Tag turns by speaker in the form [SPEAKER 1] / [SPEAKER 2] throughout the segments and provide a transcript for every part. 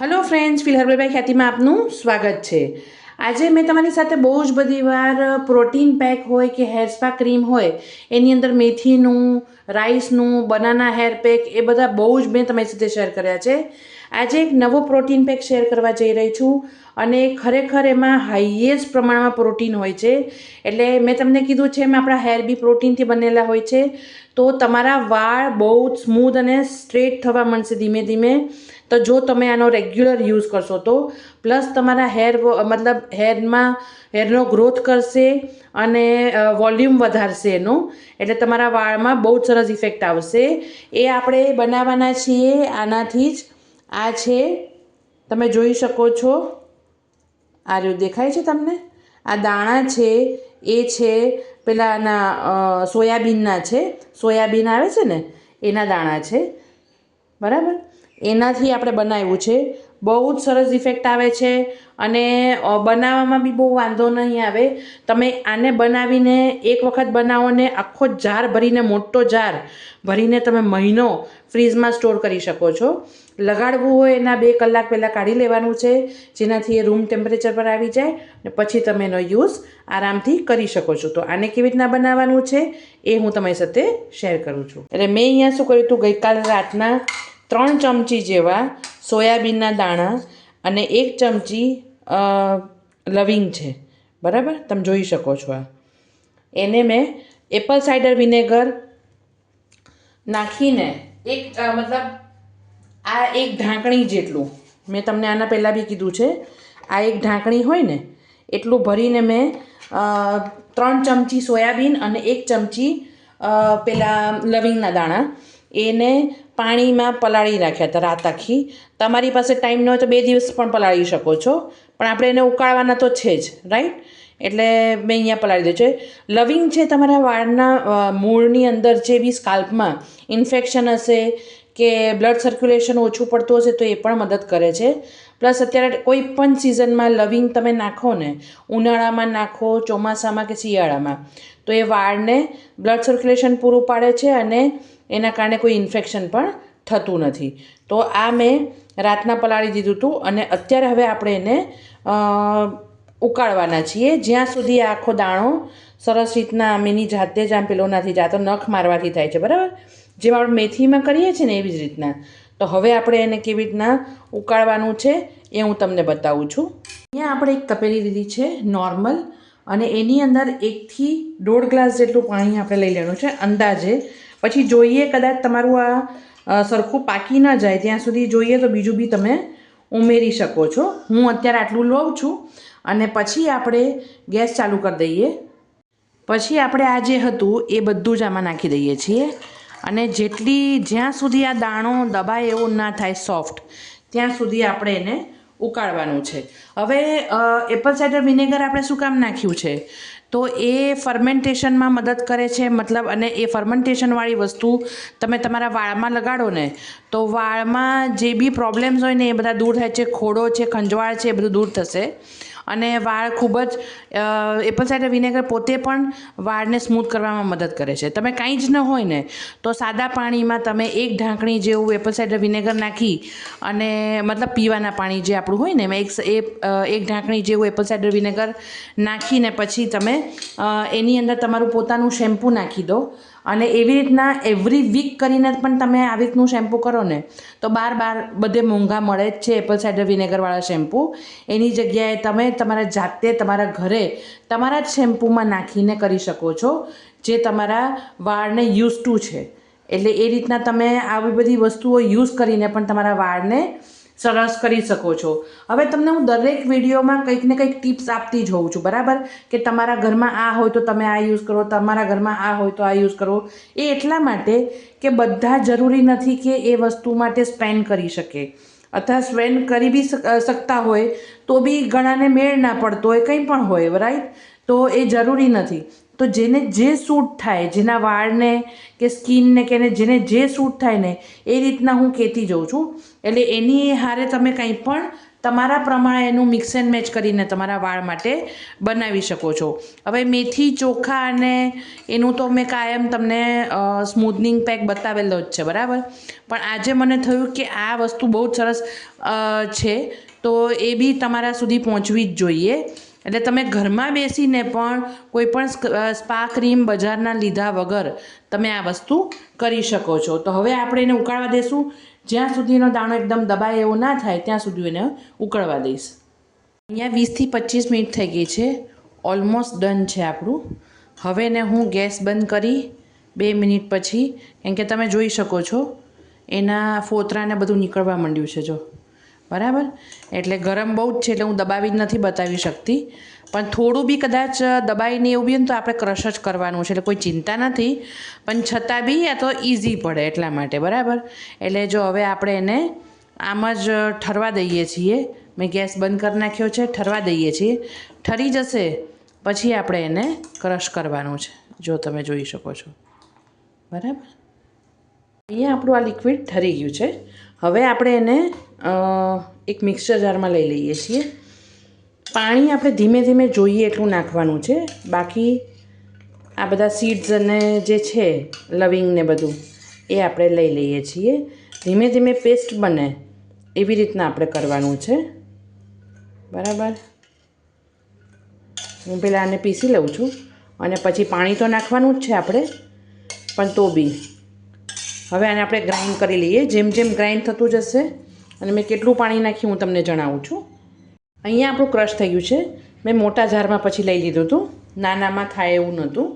[SPEAKER 1] Hello friends ફિલ હર્બલભાઈ ખ્યાતિમાં આપનું સ્વાગત છે. આજે મેં તમારી સાથે બહુ જ બધી વાર પ્રોટીન પેક હોય કે હેર સ્પા ક્રીમ હોય, એની અંદર મેથીનું, રાઈસનું, બનાના હેર પેક, એ બધા બહુ જ મેં તમારી સાથે શેર કર્યા છે. આજે એક નવો પ્રોટીન પેક શેર કરવા જઈ રહી છું અને ખરેખર એમાં હાઈએસ્ટ પ્રમાણમાં પ્રોટીન હોય છે. એટલે મેં તમને કીધું છે એમ આપણા હેર બી પ્રોટીનથી બનેલા હોય છે. તો તમારા વાળ બહુ જ સ્મૂથ અને સ્ટ્રેટ થવા મળશે ધીમે ધીમે. તો જો તમે આનો રેગ્યુલર યુઝ કરશો તો. પ્લસ તમારા હેર મતલબ હેરમાં હેરનો ગ્રોથ કરશે અને વોલ્યુમ વધારશે એનો. એટલે તમારા વાળમાં બહુ જ સરસ ઇફેક્ટ આવશે. એ આપણે બનાવવાના છીએ આનાથી જ. આ છે, તમે જોઈ શકો છો. આ રહ્યું દેખાય છે તમને? આ દાણા છે, એ છે, પેલાના સોયાબીનના છે. સોયાબીન આવે છે ને, એના દાણા છે. બરાબર? એનાથી આપણે બનાવ્યું છે. બહુ જ સરસ ઇફેક્ટ આવે છે અને બનાવવામાં બી બહુ વાંધો નહીં આવે. તમે આને બનાવીને એક વખત બનાવો ને આખો જાર ભરીને, મોટો જાર ભરીને તમે મહિનો ફ્રીઝમાં સ્ટોર કરી શકો છો. લગાડવું હોય એના બે કલાક પહેલાં કાઢી લેવાનું છે, જેનાથી એ રૂમ ટેમ્પરેચર પર આવી જાય ને પછી તમે એનો યુઝ આરામથી કરી શકો છો. તો આને કેવી રીતના બનાવવાનું છે એ હું તમારી સાથે શેર કરું છું. એટલે મેં અહીંયા શું કર્યું હતું? ગઈકાલે રાતના ત્રણ ચમચી જેવા સોયાબીનના દાણા અને એક ચમચી લવિંગ છે. બરાબર? તમે જોઈ શકો છો આ. એને મેં એપલ સાઇડર વિનેગર નાખીને એક મતલબ આ એક ઢાંકણી જેટલું. મેં તમને આના પહેલાં બી કીધું છે. આ એક ઢાંકણી હોય ને, એટલું ભરીને મેં ત્રણ ચમચી સોયાબીન અને એક ચમચી પેલા લવિંગના દાણા. એને પાણીમાં પલાળી રાખ્યા હતા રાત આખી. તમારી પાસે ટાઈમ ન હોય તો બે દિવસ પણ પલાળી શકો છો. પણ આપણે એને ઉકાળવાના તો છે જ રાઈટ એટલે મેં અહીંયા પલાળી દીધું છે. લવિંગ છે તમારા વાળના મૂળની અંદર જે બી સ્કાલ્પમાં ઇન્ફેક્શન હશે કે બ્લડ સર્ક્યુલેશન ઓછું પડતું હશે તો એ પણ મદદ કરે છે. પ્લસ અત્યારે કોઈ પણ સિઝનમાં લવિંગ તમે નાખો ને, ઉનાળામાં નાખો, ચોમાસામાં કે શિયાળામાં, તો એ વાળને બ્લડ સર્ક્યુલેશન પૂરું પાડે છે અને એના કારણે કોઈ ઇન્ફેક્શન પણ થતું નથી. તો આ મેં રાતના પલાળી દીધું હતું અને અત્યારે હવે આપણે એને ઉકાળવાના છીએ. જ્યાં સુધી આખો દાણો સરસ રીતના આમ એની જાતે જ આમ પેલો નથી જાતો નખ મારવાથી થાય છે, બરાબર? જેમ આપણે મેથીમાં કરીએ છીએ ને એવી જ રીતના. તો હવે આપણે એને કેવી રીતના ઉકાળવાનું છે એ હું તમને બતાવું છું. અહીંયા આપણે એક તપેલી લીધી છે, નોર્મલ. અને એની અંદર એકથી દોઢ ગ્લાસ જેટલું પાણી આપણે લઈ લેવાનું છે, અંદાજે. પછી જોઈએ કદાચ તમારું આ સરખું પાકી ન જાય, ત્યાં સુધી જોઈએ તો બીજું બી તમે ઉમેરી શકો છો. હું અત્યારે આટલું લઉં છું અને પછી આપણે ગેસ ચાલુ કરી દઈએ. પછી આપણે આ જે હતું એ બધું જ આમાં નાખી દઈએ છીએ. અને જેટલી જ્યાં સુધી આ દાણો દબાય એવો ના થાય સોફ્ટ ત્યાં સુધી આપણે એને ઉકાળવાનું છે. હવે એપલ સાઇડર વિનેગર આપણે શું કામ નાખ્યું છે? તો એ ફર્મેન્ટેશનમાં મદદ કરે છે, મતલબ અને એ ફર્મેન્ટેશનવાળી વસ્તુ તમે તમારા વાળમાં લગાડો ને, તો વાળમાં જે બી પ્રોબ્લેમ્સ હોય ને એ બધા દૂર થાય છે, ખોડો છે, ખંજવાળ છે, એ બધું દૂર થશે. અને વાળ ખૂબ જ એપલ સાઇડર વિનેગર પોતે પણ વાળને સ્મૂથ કરવામાં મદદ કરે છે. તમે કાંઈ જ ન હોય ને, તો સાદા પાણીમાં તમે એક ઢાંકણી જેવું એપલ સાઇડર વિનેગર નાખી અને મતલબ પીવાના પાણી જે આપણું હોય ને, એમાં એક એ એક ઢાંકણી જેવું એપલ સાઇડર વિનેગર નાખીને પછી તમે એની અંદર તમારું પોતાનું શેમ્પૂ નાખી દો. અને એવી રીતના એવરી વીક કરીને પણ તમે આવી રીતનું શેમ્પૂ કરો ને, તો બાર બાર બધે મોંઘા મળે જ છે એપલ સાઇડર વિનેગરવાળા શેમ્પૂ એની જગ્યાએ તમે તમારા જાતે તમારા ઘરે તમારા જ શેમ્પૂમાં નાખીને કરી શકો છો, જે તમારા વાળને યુઝ ટુ છે. એટલે એ રીતના તમે આવી બધી વસ્તુઓ યુઝ કરીને પણ તમારા વાળને સરસ કરી શકો છો. હવે તમને હું દરેક વિડીયોમાં કંઈક ને કંઈક ટિપ્સ આપતી જ હોઉં છું, બરાબર? કે તમારા ઘરમાં આ હોય તો તમે આ યુઝ કરો, તમારા ઘરમાં આ હોય તો આ યુઝ કરો. એ એટલા માટે કે બધા જરૂરી નથી કે એ વસ્તુ માટે સ્પેન્ડ કરી શકે. અથવા સ્પેન્ડ કરી બી શકતા હોય, તો બી ઘણાને મેળ ના પડતો હોય, કંઈ પણ હોય રાઈટ તો એ જરૂરી નથી. તો જેને જે સૂટ થાય, જેના વાળને કે સ્કિનને કે જેને જે સૂટ થાય ને, એ રીતના હું કહેતી જાઉં છું. એટલે એની હારે તમે કંઈ પણ તમારા પ્રમાણે એનું મિક્સ એન્ડ મેચ કરીને તમારા વાળ માટે બનાવી શકો છો. હવે મેથી, ચોખા અને એનું તો મેં કાયમ તમને સ્મૂથનિંગ પેક બતાવેલો જ છે, બરાબર? પણ આજે મને થયું કે આ વસ્તુ બહુ જ સરસ છે, તો એ બી તમારા સુધી પહોંચવી જ જોઈએ. એટલે તમે ઘરમાં બેસીને પણ કોઈ પણ સ્પા ક્રીમ બજારના લીધા વગર તમે આ વસ્તુ કરી શકો છો. તો હવે આપણે એને ઉકાળવા દેશું. જ્યાં સુધીનો દાણો એકદમ દબાય એવો ના થાય, ત્યાં સુધી એને ઉકળવા દઈશ. અહીંયા વીસથી પચીસ મિનિટ થઈ ગઈ છે. ઓલમોસ્ટ ડન છે આપણું. હવે ને હું ગેસ બંધ કરી બે મિનિટ પછી, કેમ કે તમે જોઈ શકો છો, એના ફોતરાને બધું નીકળવા માંડ્યું છે જો. બરાબર? એટલે ગરમ બહુ જ છે એટલે હું દબાવી જ નથી બતાવી શકતી. પણ થોડું બી કદાચ દબાઈને એવું બી ને તો આપણે ક્રશ જ કરવાનું છે, એટલે કોઈ ચિંતા નથી. પણ છતાં બી આ તો ઇઝી પડે એટલા માટે, બરાબર? એટલે જો હવે આપણે એને આમ જ ઠરવા દઈએ છીએ. મેં ગેસ બંધ કરી નાખ્યો છે, ઠરવા દઈએ છીએ. ઠરી જશે, પછી આપણે એને ક્રશ કરવાનું છે, જો તમે જોઈ શકો છો. બરાબર? અહીંયા આપણું આ લિક્વિડ ઠરી ગયું છે. હવે આપણે એને એક મિક્સર જારમાં લઈ લઈએ છીએ. પાણી આપણે ધીમે ધીમે જોઈએ એટલું નાખવાનું છે. બાકી આ બધા સીડ્સ અને જે છે લવિંગ ને બધું, એ આપણે લઈ લઈએ છીએ. ધીમે ધીમે પેસ્ટ બને એવી રીતના આપણે કરવાનું છે. બરાબર? હું પહેલાં આને પીસી લઉં છું. અને પછી પાણી તો નાખવાનું જ છે આપણે. પણ તો બી. હવે આને આપણે ગ્રાઇન્ડ કરી લઈએ. જેમ જેમ ગ્રાઇન્ડ થતું જશે, અને મેં કેટલું પાણી નાખ્યું હું તમને જણાવું છું. અહીંયા આપણું ક્રશ થઈ ગયું છે. મેં મોટા જારમાં પછી લઈ લીધું હતું. નાનામાં થાય એવું નહોતું.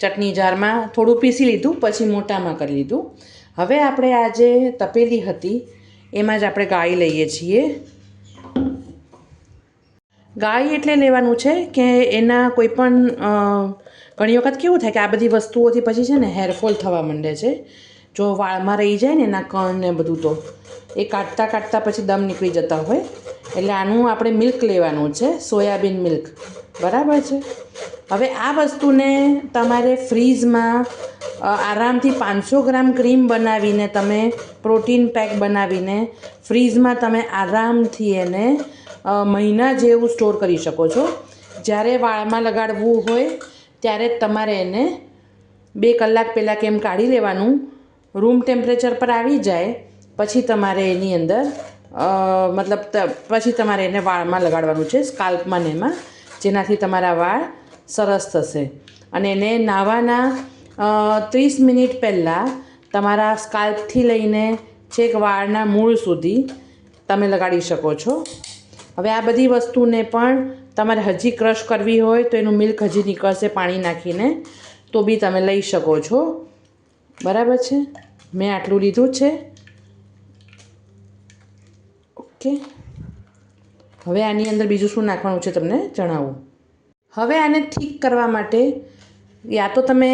[SPEAKER 1] ચટણી જારમાં થોડું પીસી લીધું, પછી મોટામાં કરી લીધું. હવે આપણે આ જે તપેલી હતી, એમાં જ આપણે ગાળી લઈએ છીએ. ગાય એટલે લેવાનું છે કે એના કોઈ પણ ઘણી વખત કેવું થાય કે આ બધી વસ્તુઓથી પછી છે ને હેરફોલ થવા માંડે છે. જો વાળમાં રહી જાય ને એના કણ ને બધું તો, એ કાઢતા કાઢતા પછી દમ નીકળી જતા હોય. એટલે આનું આપણે મિલ્ક લેવાનું છે, સોયાબીન મિલ્ક. બરાબર છે? હવે આ વસ્તુને તમારે ફ્રીઝમાં આરામથી પાંચસો ગ્રામ ક્રીમ બનાવીને તમે પ્રોટીન પેક બનાવીને ફ્રીઝમાં તમે આરામથી એને મહિના જેવું સ્ટોર કરી શકો છો. જ્યારે વાળમાં લગાડવું હોય, ત્યારે તમારે એને બે કલાક પહેલાં કેમ કાઢી લેવાનું? રૂમ ટેમ્પરેચર પર આવી જાય, પછી તમારે એની અંદર મતલબ પછી તમારે એને વાળમાં લગાડવાનું છે, સ્કાલ્પમાં ને એમાં, જેનાથી તમારા વાળ સરસ થશે. અને એને નાહવાના ત્રીસ મિનિટ પહેલાં તમારા સ્કાલ્પથી લઈને છેક વાળના મૂળ સુધી તમે લગાડી શકો છો. હવે આ બધી વસ્તુને પણ તમારે હજી ક્રશ કરવી હોય તો એનું મિલ્ક હજી નીકળશે પાણી નાખીને, તો બી તમે લઈ શકો છો. બરાબર છે? મેં આટલું લીધું છે. ઓકે. હવે આની અંદર બીજું શું નાખવાનું છે તમને જણાવું. હવે આને ઠીક કરવા માટે યા તો તમે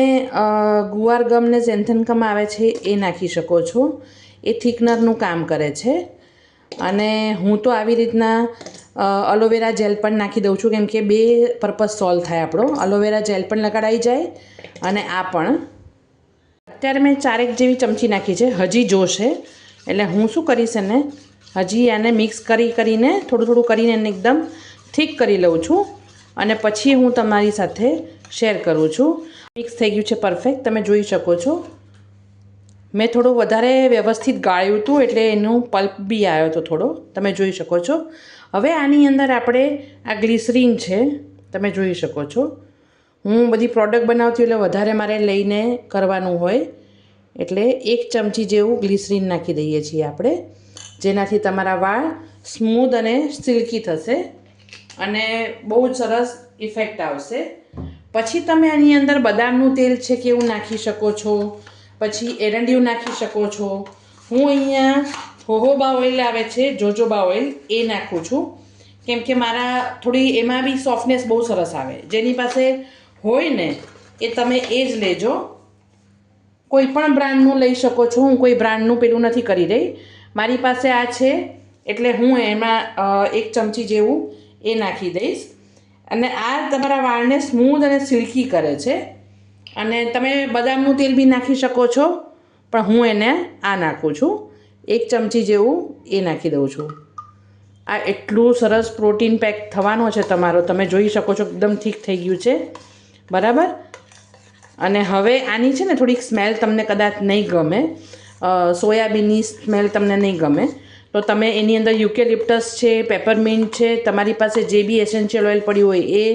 [SPEAKER 1] ગુવાર ગમ ને ઝેન્થન આવે છે એ નાખી શકો છો. એ થિકનરનું કામ કરે છે. અને હું તો આવી રીતના અલોવેરા જેલ પણ નાખી દઉં છું. કેમ કે બે પર્પઝ સોલ્વ થાય આપણો. અલોવેરા જેલ પણ લગાડાઈ જાય અને આ પણ. અત્યારે મેં ચારેક જેવી ચમચી નાખી છે. હજી જોશે એટલે હું શું કરીશ એને? હજી આને મિક્સ કરી કરીને, થોડું થોડું કરીને એને એકદમ ઠીક કરી લઉં છું. અને પછી હું તમારી સાથે શેર કરું છું. મિક્સ થઈ ગયું છે પરફેક્ટ તમે જોઈ શકો છો. મેં થોડું વધારે વ્યવસ્થિત ગાળ્યું હતું એટલે એનું પલ્પ બી આવ્યો હતો થોડો. તમે જોઈ શકો છો. હવે આની અંદર આપણે આ ગ્લિસરીન છે. તમે જોઈ શકો છો. હું બધી પ્રોડક્ટ બનાવતી એટલે વધારે મારે લઈને કરવાનું હોય. એટલે એક ચમચી જેવું ગ્લિસરીન નાખી દઈએ છીએ આપણે, જેનાથી તમારા વાળ સ્મૂધ અને સિલ્કી થશે અને બહુ જ સરસ ઇફેક્ટ આવશે. પછી તમે આની અંદર બદામનું તેલ છે કે એવું નાખી શકો છો, પછી એરંડિયું નાખી શકો છો. હું અહીંયા હોહોબા ઓઇલ આવે છે જોજોબા ઓઇલ એ નાખું છું. કેમ કે મારા થોડી એમાં બી સોફ્ટનેસ બહુ સરસ આવે. જેની પાસે હોય ને એ તમે એ જ લેજો. કોઈ પણ બ્રાન્ડનું લઈ શકો છો. હું કોઈ બ્રાન્ડનું પેલું નથી કરી રહી. મારી પાસે આ છે, એટલે હું એમાં એક ચમચી જેવું એ નાખી દઈશ. અને આ તમારા વાળને સ્મૂધ અને સિલ્કી કરે છે. અને તમે બદામનું તેલ બી નાખી શકો છો, પણ હું એને આ નાખું છું. એક ચમચી જેવું એ નાખી દઉં છું. આ એટલું સરસ પ્રોટીન પેક થવાનો છે તમારો. તમે જોઈ શકો છો, એકદમ ઠીક થઈ ગયું છે. બરાબર? અને હવે આની છે ને થોડીક સ્મેલ તમને કદાચ નહીં ગમે. સોયાબીનની સ્મેલ તમને નહીં ગમે. તો તમે એની અંદર યુકેલિપ્ટસ છે પેપરમિન્ટ છે, તમારી પાસે જે બી એસેન્શિયલ ઓઇલ પડ્યું હોય એ,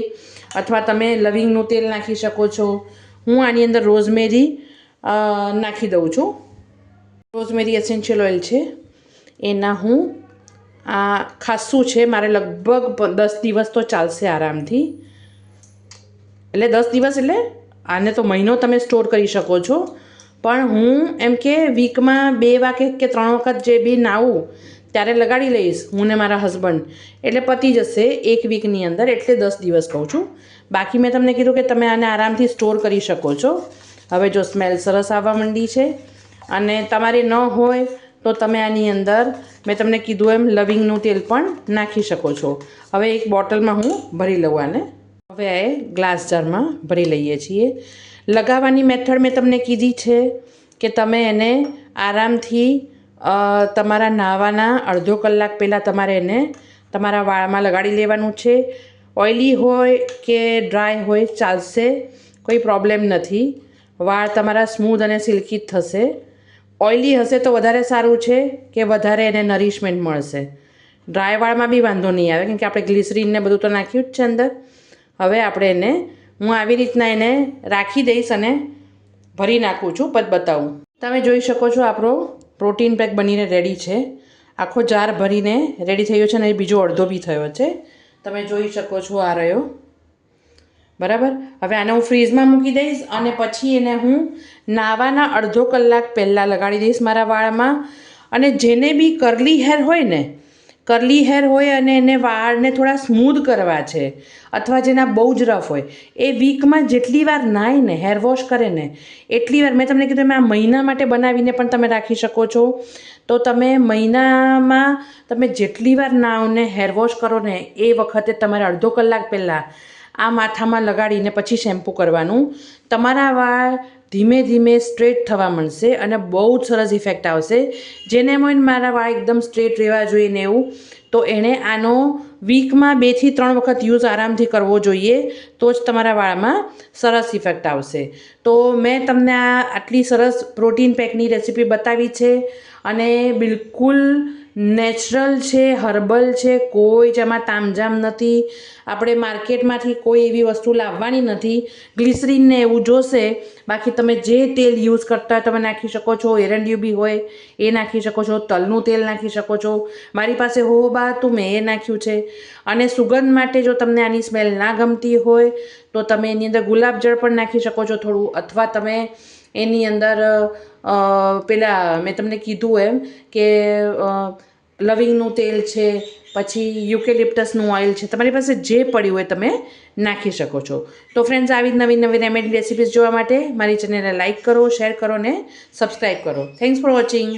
[SPEAKER 1] અથવા તમે લવિંગનું તેલ નાખી શકો છો. હું આની અંદર રોઝમેરી નાખી દઉં છું. રોઝમેરી એસેન્શિયલ ઓઇલ છે. એના હું, આ ખાસું છે, મારે લગભગ દસ દિવસ તો ચાલશે આરામથી. એટલે દસ દિવસ એટલે આને તો મહિનો તમે સ્ટોર કરી શકો છો. પણ હું એમ કે વીકમાં બે વાગે કે ત્રણ વખત જે બી નાવું, ત્યારે લગાડી લઈશ હું ને મારા હસબન્ડ એટલે પતી જશે એક વીકની અંદર એટલે દસ દિવસ કહું છું. બાકી મેં તમને કીધું કે તમે આને આરામથી સ્ટોર કરી શકો છો. હવે જો સ્મેલ સરસ આવવા માંડી છે અને તમારે ન હોય તો તમે આની અંદર, મેં તમને કીધું એમ લવિંગનું તેલ પણ નાખી શકો છો. હવે એક બોટલમાં હું ભરી લઉં આને. હવે એ ગ્લાસ જારમાં ભરી લઈએ છીએ. લગાવવાની મેથડ મેં તમને કીધી છે કે તમે એને આરામથી તમારા નાહવાના અડધો કલાક પહેલાં તમારે એને તમારા વાળમાં લગાડી લેવાનું છે. ઓઇલી હોય કે ડ્રાય હોય ચાલશે, કોઈ પ્રોબ્લેમ નથી. વાળ તમારા સ્મૂધ અને સિલ્કી થશે. ઓઇલી હશે તો વધારે સારું છે કે વધારે એને નરિશમેન્ટ મળશે. ડ્રાય વાળમાં બી વાંધો નહીં આવે કેમ કે આપણે ગ્લિસરીનને બધું તો નાખ્યું જ છે અંદર. હવે આપણે એને, હું આવી રીતના એને રાખી દઈશ અને ભરી નાખું છું, પદ બતાવું. તમે જોઈ શકો છો આપણો પ્રોટીન પેક બનીને રેડી છે. આખો જાર ભરીને રેડી થયો છે અને બીજો અડધો બી થયો છે. તમે જોઈ શકો છો આ રહ્યો. બરાબર? હવે આને હું ફ્રીઝમાં મૂકી દઈશ અને પછી એને હું નાવાના અડધો કલાક પહેલાં લગાડી દઈશ મારા વાળમાં. અને જેને બી કરલી હેર હોય ને કરલી હેર હોય અને એને વાળને થોડા સ્મૂધ કરવા છે, અથવા જેના બહુ જ રફ હોય. એ વીકમાં જેટલી વાર નાય ને, હેર વોશ કરે ને, એટલી વાર, મેં તમને કીધું મેં આ મહિના માટે બનાવીને પણ તમે રાખી શકો છો. તો તમે મહિનામાં તમે જેટલી વાર નાવ ને, હેર વોશ કરો ને, એ વખતે તમારે અડધો કલાક પહેલાં આ માથામાં લગાડીને પછી શેમ્પૂ કરવાનું. તમારા વાળ ધીમે ધીમે સ્ટ્રેટ થવા મળશે અને બહુ જ સરસ ઇફેક્ટ આવશે. જેને મોઈને મારા વાળ એકદમ સ્ટ્રેટ રહેવા જોઈએ ને એવું, તો એણે આનો વીકમાં બેથી ત્રણ વખત યુઝ આરામથી કરવો જોઈએ, તો જ તમારા વાળમાં સરસ ઇફેક્ટ આવશે. તો મેં તમને આ આટલી સરસ પ્રોટીન પેકની રેસીપી બતાવી છે અને બિલકુલ નેચરલ છે, હર્બલ છે, કોઈ જ એમાં તામઝામ નથી. આપણે માર્કેટમાંથી કોઈ એવી વસ્તુ લાવવાની નથી. ગ્લિસરીનને એવું જોશે. બાકી તમે જે તેલ યુઝ કરતા હોય તમે નાખી શકો છો, એરંડિયું બી હોય, એ નાખી શકો છો, તલનું તેલ નાખી શકો છો. મારી પાસે હોબા તો મેં એ નાખ્યું છે. અને સુગંધ માટે જો તમને આની સ્મેલ ના ગમતી હોય, તો તમે એની અંદર ગુલાબજળ પણ નાખી શકો છો થોડું. અથવા તમે એની અંદર પેલા મેં તમને કીધું એમ કે લવિંગનું તેલ છે, પછી યુકેલિપ્ટસનું ઓઇલ છે. તમારી પાસે જે પડ્યું હોય તમે નાખી શકો છો. તો ફ્રેન્ડ્સ આવી નવી નવી રેમેડી રેસિપીઝ જોવા માટે મારી ચેનલને લાઇક કરો શેર કરો ને સબસ્ક્રાઈબ કરો. Thanks for watching